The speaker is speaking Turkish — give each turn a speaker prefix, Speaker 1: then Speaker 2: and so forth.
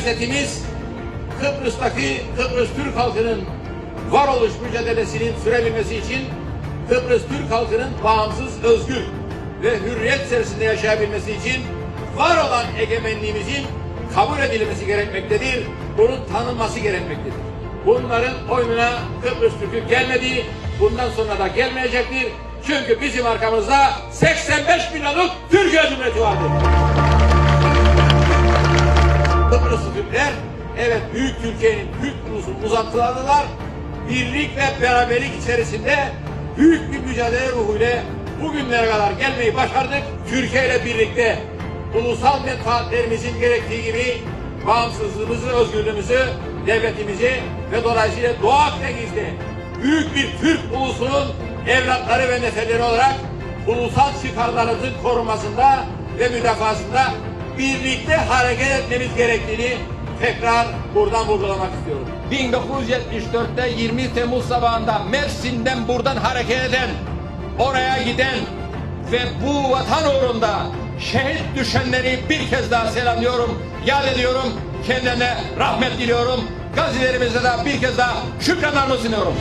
Speaker 1: siyasetimiz Kıbrıs'taki Kıbrıs Türk halkının varoluş mücadelesinin sürebilmesi için Kıbrıs Türk halkının bağımsız, özgür ve hürriyet içerisinde yaşayabilmesi için var olan egemenliğimizin kabul edilmesi gerekmektedir. Bunun tanınması gerekmektedir. Bunların oyununa Kıbrıs Türk'ü gelmedi, bundan sonra da gelmeyecektir. Çünkü bizim arkamızda 85 milyonluk evet büyük Türkiye'nin büyük ulusun uzantılarılar. Birlik ve beraberlik içerisinde büyük bir mücadele ruhuyla bugünlere kadar gelmeyi başardık. Türkiye ile birlikte ulusal menfaatlerimizin gerektiği gibi bağımsızlığımızı, özgürlüğümüzü, devletimizi ve dolayısıyla Doğu Akdeniz'de büyük bir Türk ulusunun evlatları ve neferleri olarak ulusal çıkarlarımızın korunmasında ve müdafasında birlikte hareket etmemiz gerektiğini tekrar buradan vurgulamak istiyorum.
Speaker 2: 1974'te 20 Temmuz sabahında Mersin'den buradan hareket eden, oraya giden ve bu vatan uğrunda şehit düşenleri bir kez daha selamlıyorum, yad ediyorum, kendilerine rahmet diliyorum. Gazilerimize de bir kez daha şükranlarımı sunuyorum.